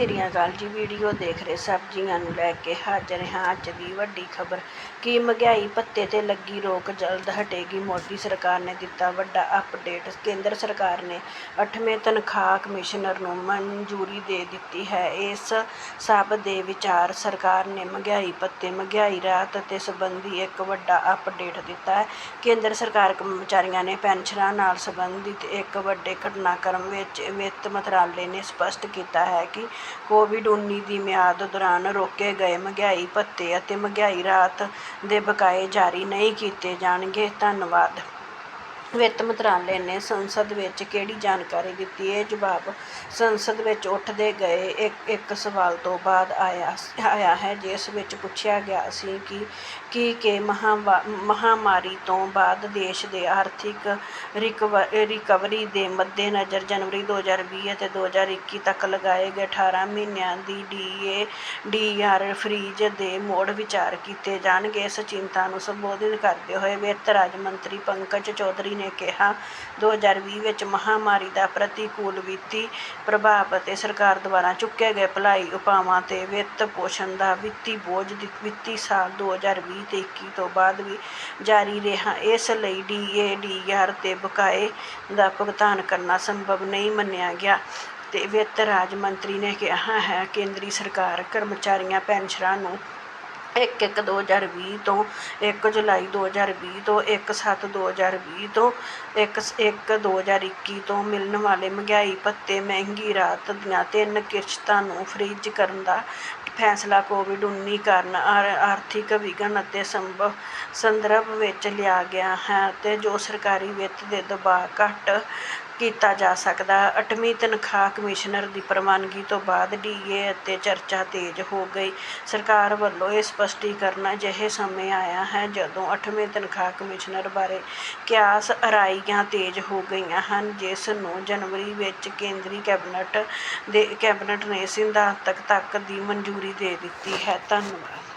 ਸ੍ਰੀ ਅਕਾਲ ਜੀ ਵੀਡੀਓ ਦੇਖ ਰਹੇ ਸਬਜ਼ੀਆਂ ਨੂੰ ਲੈ ਕੇ ਹਾਜ਼ਰ ਹਾਂ। ਅੱਜ ਦੀ ਵੱਡੀ ਖਬਰ, ਕੀ ਮਹਿੰਗਾਈ ਭੱਤੇ ਤੇ ਲੱਗੀ ਰੋਕ ਜਲਦ ਹਟੇਗੀ। ਮੋਦੀ ਸਰਕਾਰ ਨੇ ਦਿੱਤਾ ਵੱਡਾ ਅਪਡੇਟ ਕੇਂਦਰ ਸਰਕਾਰ ਨੇ 8ਵੇਂ ਤਨਖਾਹ ਕਮਿਸ਼ਨਰ ਨੂੰ ਮਨਜ਼ੂਰੀ ਦੇ ਦਿੱਤੀ ਹੈ। ਇਸ ਸਭ ਦੇ ਵਿਚਾਰ ਸਰਕਾਰ ਨੇ ਮਹਿੰਗਾਈ ਭੱਤੇ, ਮਹਿੰਗਾਈ ਰਾਹਤ ਅਤੇ ਸੰਬੰਧੀ ਇੱਕ ਵੱਡਾ ਅਪਡੇਟ ਦਿੱਤਾ ਹੈ। ਕੇਂਦਰ ਸਰਕਾਰ ਕਰਮਚਾਰੀਆਂ ਨੇ ਪੈਨਸ਼ਨਾਂ ਨਾਲ ਸੰਬੰਧਿਤ ਇੱਕ ਵੱਡੇ ਘਟਨਾਕ੍ਰਮ ਵਿੱਚ ਵਿੱਤ ਮੰਤਰਾਲੇ ਨੇ ਸਪਸ਼ਟ ਕੀਤਾ ਹੈ ਕਿ ਕੋਵਿਡ ਉੱਨੀ ਦੀ ਮਿਆਦ ਦੌਰਾਨ ਰੋਕੇ ਗਏ ਮਹਿੰਗਾਈ ਭੱਤੇ ਅਤੇ ਮਹਿੰਗਾਈ ਰਾਹਤ ਦੇ ਬਕਾਏ ਜਾਰੀ ਨਹੀਂ ਕੀਤੇ ਜਾਣਗੇ। ਧੰਨਵਾਦ। ਵਿੱਤ ਮੰਤਰਾਲੇ ਨੇ ਸੰਸਦ ਵਿੱਚ ਕਿਹੜੀ ਜਾਣਕਾਰੀ ਦਿੱਤੀ? ਇਹ ਜਵਾਬ ਸੰਸਦ ਵਿੱਚ ਉੱਠਦੇ ਗਏ ਇੱਕ ਇੱਕ ਸਵਾਲ ਤੋਂ ਬਾਅਦ ਆਇਆ ਆਇਆ ਹੈ, ਜਿਸ ਵਿੱਚ ਪੁੱਛਿਆ ਗਿਆ ਸੀ ਕਿ, ਕੀ, ਕਿ ਮਹਾਂਵਾ, ਮਹਾਂਮਾਰੀ ਤੋਂ ਬਾਅਦ ਦੇਸ਼ ਦੇ ਆਰਥਿਕ ਰਿਕਵ, ਰਿਕਵਰੀ ਦੇ ਮੱਦੇਨਜ਼ਰ ਜਨਵਰੀ 2020 ਅਤੇ 2021 ਤੱਕ ਲਗਾਏ ਗਏ 18 ਮਹੀਨਿਆਂ ਦੀ ਡੀਏ ਡੀਆਰ ਫਰੀਜ਼ ਦੇ ਮੋੜ ਵਿਚਾਰ ਕੀਤੇ ਜਾਣਗੇ। ਇਸ ਚਿੰਤਾ ਨੂੰ ਸੰਬੋਧਿਤ ਕਰਦੇ ਹੋਏ ਵਿੱਤ ਰਾਜ ਮੰਤਰੀ ਪੰਕਜ ਚੌਧਰੀ ਨੇ ਕਿਹਾ 2020 ਵਿੱਚ ਮਹਾਂਮਾਰੀ ਦਾ ਪ੍ਰਤੀਕੂਲ ਵਿੱਤੀ ਪ੍ਰਭਾਵ ਅਤੇ ਸਰਕਾਰ ਦੁਆਰਾ ਚੁੱਕੇ ਗਏ ਭਲਾਈ ਉਪਾਵਾਂ ਤੇ ਵਿੱਤ ਪੋਸ਼ਣ ਦਾ ਵਿੱਤੀ ਬੋਝ ਵਿੱਤੀ ਸਾਲ 2020-21 ਤੋਂ ਬਾਅਦ ਵੀ ਜਾਰੀ ਰਿਹਾ। ਇਸ ਲਈ ਡੀਏ ਡੀਆਰ ਤੇ ਬਕਾਏ ਦਾ ਭੁਗਤਾਨ ਕਰਨਾ ਸੰਭਵ ਨਹੀਂ ਮੰਨਿਆ ਗਿਆ ਤੇ ਵਿੱਤ ਰਾਜ ਮੰਤਰੀ ਨੇ ਕਿਹਾ ਹੈ, ਕੇਂਦਰੀ ਸਰਕਾਰ ਕਰਮਚਾਰੀਆਂ ਪੈਨਸ਼ਨਰਾਂ ਨੂੰ ਇੱਕ ਇੱਕ ਦੋ ਹਜ਼ਾਰ ਵੀਹ ਤੋਂ, ਇੱਕ ਜੁਲਾਈ ਦੋ ਹਜ਼ਾਰ ਵੀਹ ਤੋਂ, ਇੱਕ ਸੱਤ ਦੋ ਹਜ਼ਾਰ ਵੀਹ ਤੋਂ, ਇੱਕ ਇੱਕ ਦੋ ਹਜ਼ਾਰ ਇੱਕੀ ਤੋਂ ਮਿਲਣ ਵਾਲੇ ਮਹਿੰਗਾਈ ਭੱਤੇ ਮਹਿੰਗੀ ਰਾਹਤ ਦੀਆਂ ਤਿੰਨ ਕਿਸ਼ਤਾਂ ਨੂੰ ਫ੍ਰੀਜ਼ ਕਰਨ ਦਾ ਫੈਸਲਾ ਕੋਵਿਡ ਉੱਨੀ ਕਾਰਨ ਆਰਥਿਕ ਵਿਘਨ ਅਤੇ ਸੰਭਵ ਸੰਦਰਭ ਵਿੱਚ ਲਿਆ ਗਿਆ ਹੈ ਅਤੇ ਜੋ ਸਰਕਾਰੀ ਵਿੱਤ ਦੇ ਦਬਾਅ ਘੱਟ ਕੀਤਾ ਜਾ ਸਕਦਾ। ਅੱਠਵੀਂ ਤਨਖਾਹ ਕਮਿਸ਼ਨਰ ਦੀ ਪ੍ਰਵਾਨਗੀ ਤੋਂ ਬਾਅਦ ਡੀਏ ਅਤੇ ਚਰਚਾ ਤੇਜ਼ ਹੋ ਗਈ। ਸਰਕਾਰ ਵੱਲੋਂ ਇਹ ਸਪਸ਼ਟੀਕਰਨ ਅਜਿਹੇ ਸਮੇਂ ਆਇਆ ਹੈ ਜਦੋਂ ਅੱਠਵੇਂ ਤਨਖਾਹ ਕਮਿਸ਼ਨਰ ਬਾਰੇ ਕਿਆਸ ਅਰਾਈਆਂ ਤੇਜ਼ ਹੋ ਗਈਆਂ ਹਨ। ਜਿਸ ਨੂੰ ਜਨਵਰੀ ਵਿੱਚ ਕੇਂਦਰੀ ਕੈਬਨਿਟ ਦੇ ਕੈਬਨਿਟ ਨੇ ਸਿਧਾਂਤਕ ਤੱਕ ਦੀ ਮਨਜ਼ੂਰੀ ਦੇ ਦਿੱਤੀ ਹੈ। ਧੰਨਵਾਦ।